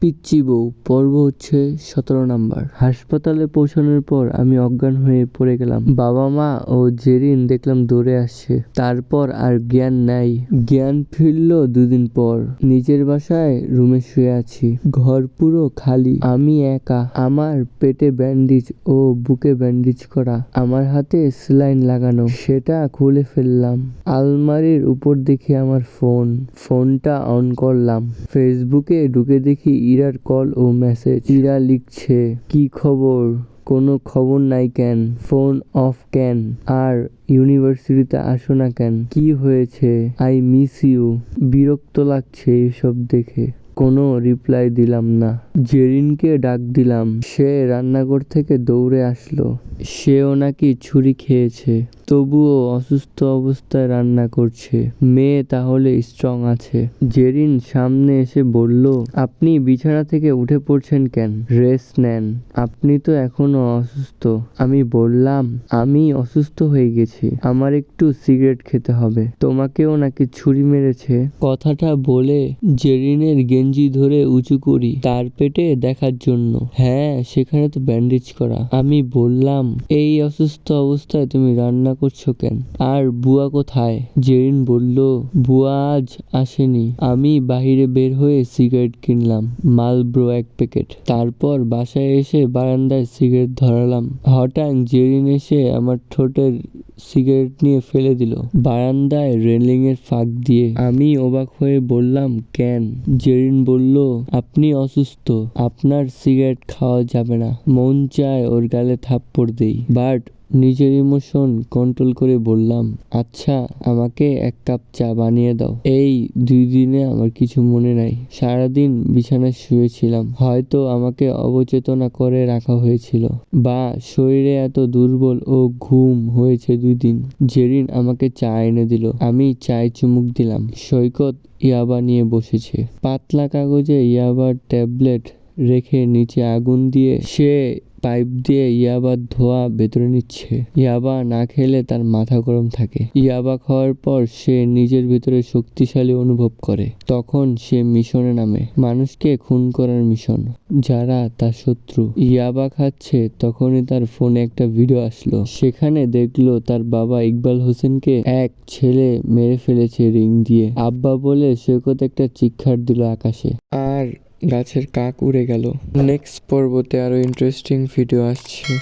পিচ্চি বউ, পর্ব হচ্ছে সতেরো নাম্বার। হাসপাতালে পৌঁছানোর পর আমি অজ্ঞান হয়ে পড়ে গেলাম। বাবা মা ও জেরিন দেখলাম দৌড়ে আসছে। তারপর আর জ্ঞান নাই। জ্ঞান ফিরল দুদিন পর। নিজের বাসায় রুমে শুয়ে আছি। ঘর পুরো খালি। আমি একা। আমার পেটে ব্যান্ডেজ ও বুকে ব্যান্ডেজ করা। আমার হাতে সেলাইন লাগানো। সেটা খুলে ফেললাম। আলমারির উপর দেখি আমার ফোন। ফোনটা অন করলাম। ফেসবুকে ঢুকে দেখি ইরার কল ও মেসেজ। ইরা লিখছে, কি খবর? কোনো খবর নাই কেন? ফোন অফ কেন? আর ইউনিভার্সিটিতে আসো না কেন? কি হয়েছে? I miss you. বিরক্ত লাগছে এসব দেখে। কোনো রিপ্লাই দিলাম না। জেরিনকে ডাক দিলাম। সে রান্নাঘর থেকে দৌড়ে আসলো। সেও নাকি ছুরি খেয়েছে। তবুও অসুস্থ অবস্থায় রান্না করছে। মেয়ে তাহলে স্ট্রং আছে। জেরিন সামনে এসে বলল, আপনি বিছানা থেকে উঠে পড়ছেন কেন? রেস্ট নেন। আপনি তো এখনও অসুস্থ। আমি বললাম, আমি অসুস্থ হয়ে গেছি। আমার একটু সিগারেট খেতে হবে। তোমাকেও নাকি ছুরি মেরেছে? কথাটা বলে জেরিনের গেঞ্জি ধরে উঁচু করি তার পেটে দেখার জন্য। হ্যাঁ সেখানে তো ব্যান্ডেজ করা। আমি বললাম, এই অসুস্থ অবস্থায় তুমি রান্না করছ কেন? আর বুয়া কোথায়? জেরিন বলল, বুয়া আজ আসেনি। আমি বাহিরে বের হয়ে সিগারেট কিনলাম, মালব্রো এক প্যাকেট। তারপর বাসায় এসে বারান্দায় সিগারেট ধরালাম। হঠাৎ জেরিন এসে আমার ঠোঁটের সিগারেট নিয়ে ফেলে দিল। বারান্দায় রেলিং এর ফাঁক দিয়ে। আমি অবাক হয়ে বললাম, কেন? জেরিন বলল, আপনি অসুস্থ, আপনার সিগারেট খাওয়া যাবে না। মন চায় ওর গালে থাপ্পড় দেই। বাট নিজের ইমোশন কন্ট্রোল করে বললাম আচ্ছা আমাকে এক কাপ চা বানিয়ে দাও। এই দুই দিনে আমার কিছু মনে নাই। সারাদিন বিছানায় শুয়েছিলাম। হয়তো আমাকে অবচেতনা করে রাখা হয়েছিল বা শরীরে এত দুর্বল ও ঘুম হয়েছে দুই দিন। জেরিন আমাকে চা এনে দিল। আমি চায় চুমুক দিলাম। সৈকত ইয়াবা নিয়ে বসেছে। পাতলা কাগজে ইয়াবার ট্যাবলেট রেখে নিচে আগুন দিয়ে সে পাইপ দিয়ে ইয়াবার ধোয়া ভেতরে নিচ্ছে। ইয়াবা না খেলে তার মাথা গরম থাকে। ইয়াবা খাওয়ার পর সে নিজের ভিতরে শক্তিশালী অনুভব করে। তখন সে মিশনে নামে। মানুষকে খুন করার মিশন। যারা তার শত্রু। ইয়াবা খাচ্ছে, তখনই তার ফোনে একটা ভিডিও আসলো। সেখানে দেখল তার বাবা ইকবাল হোসেনকে এক ছেলে মেরে ফেলেছে রিং দিয়ে। আব্বা বলে সৈকত একটা চিৎকার দিল আকাশে। আর গাছের কাক উড়ে গেল। নেক্সট পর্বতে আরও ইন্টারেস্টিং ভিডিও আসছে।